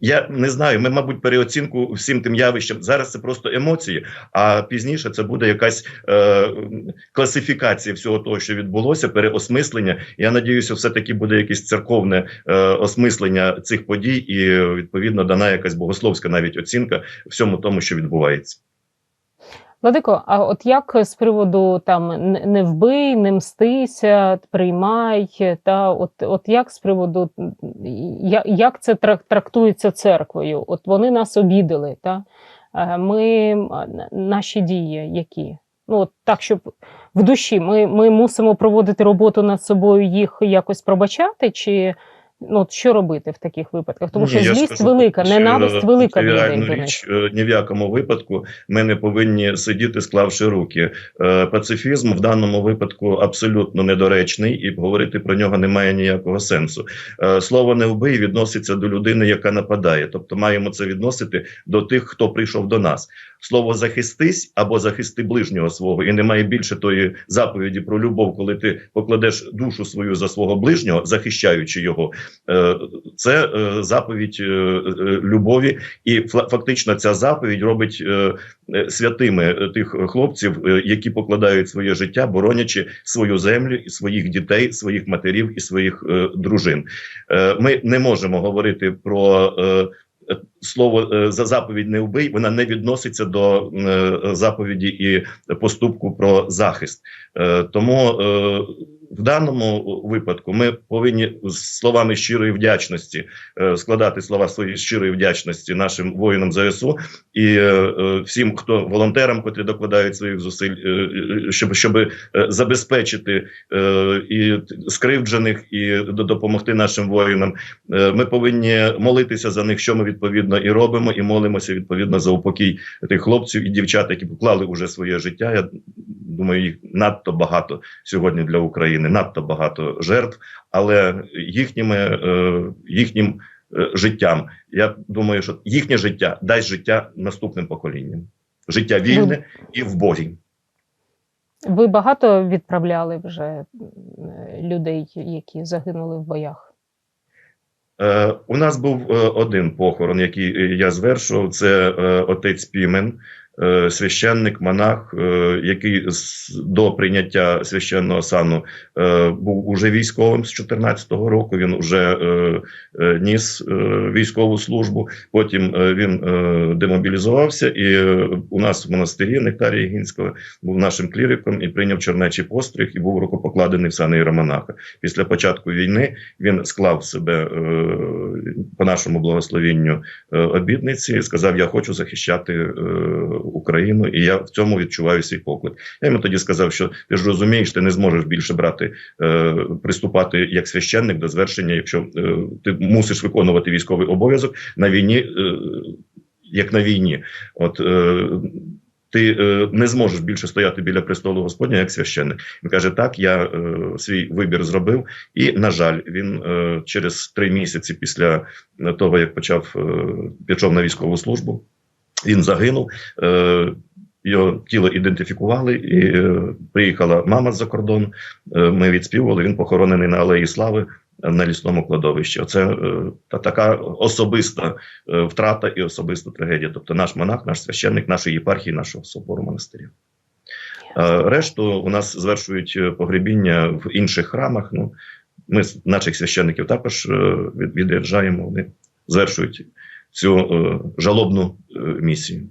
Я не знаю, ми, мабуть, переоцінку всім тим явищам. Зараз це просто емоції, а пізніше це буде якась е, класифікація всього того, що відбулося, переосмислення. Я надіюся, все таки буде якесь церковне е, осмислення цих подій, і відповідно дана якась богословська навіть оцінка всьому тому, що відбувається. Владико, а от як з приводу там «не- вбий, не мстися, приймай, та от, от як з приводу як це трактується церквою? От вони нас обідали, та Е, ми наші дії які? Ну от так, щоб в душі ми, ми мусимо проводити роботу над собою, їх якось пробачати, чи ну от що робити в таких випадках? Тому Ні, що я злість скажу, велика, що, ненависть велика в людей річ. е, Ні в якому випадку ми не повинні сидіти, склавши руки. Е, Пацифізм в даному випадку абсолютно недоречний, і говорити про нього немає ніякого сенсу. Е, Слово не вбий відноситься до людини, яка нападає. Тобто маємо це відносити до тих, хто прийшов до нас. Слово захистись або захисти ближнього свого, і немає більше тої заповіді про любов, коли ти покладеш душу свою за свого ближнього, захищаючи його. Е, Це е, заповідь е, любові, і фактично ця заповідь робить святими тих хлопців, які покладають своє життя, боронячи свою землю своїх дітей, своїх матерів і своїх дружин. Ми не можемо говорити про. Слово за заповідь не вбий, вона не відноситься до заповіді і поступку про захист. Тому в даному випадку ми повинні з словами щирої вдячності е, складати слова своєї щирої вдячності нашим воїнам ЗСУ і е, е, всім, хто волонтерам, котрі докладають своїх зусиль, щоб, щоб забезпечити і скривджених і допомогти нашим воїнам. Ми повинні молитися за них, що ми відповідно і робимо, і молимося відповідно за упокій тих хлопців і дівчат, які поклали уже своє життя. Я думаю, їх надто багато сьогодні для України, надто багато жертв, але їхніми е, їхнім е, життям. Я думаю, що їхнє життя дасть життя наступним поколінням. Життя вільне і в Богі. Ви багато відправляли вже людей, які загинули в боях? Е, у нас був е, один похорон, який я звершував. Це е, отець Пімен, священник, монах, е, який до прийняття священного сану е, був уже військовим з 14-го року. Він вже е, е, ніс е, військову службу. Потім е, він е, демобілізувався, і е, у нас в монастирі Нектарії Гінського був нашим кліриком і прийняв чернечий постриг і був рукопокладений в сани Іеромонаха. Після початку війни він склав себе е, по нашому благословінню е, обітниці і сказав: Я хочу захищати е, Україну, і я в цьому відчуваю свій поклик. Я йому тоді сказав, що ти ж розумієш, ти не зможеш більше брати, е, приступати як священник до звершення, якщо е, ти мусиш виконувати військовий обов'язок на війні, е, як на війні. От е, ти е, не зможеш більше стояти біля престолу Господня як священник. Він каже: Так, я е, свій вибір зробив, і на жаль, він е, через три місяці після того, як почав е, пішов на військову службу, він загинув. Е, його тіло ідентифікували, і е, приїхала мама з-за кордону. Е, ми відспівували. Він похоронений на Алеї Слави на лісному кладовищі. Це е, та така особиста е, втрата і особиста трагедія. Тобто, наш монах, наш священник, нашої єпархії, нашого собору монастиря. Е, Решту у нас звершують е, погребіння в інших храмах. Ну, ми наших священників також е, від- відряджаємо. Вони звершують цю е, жалобну е, місію.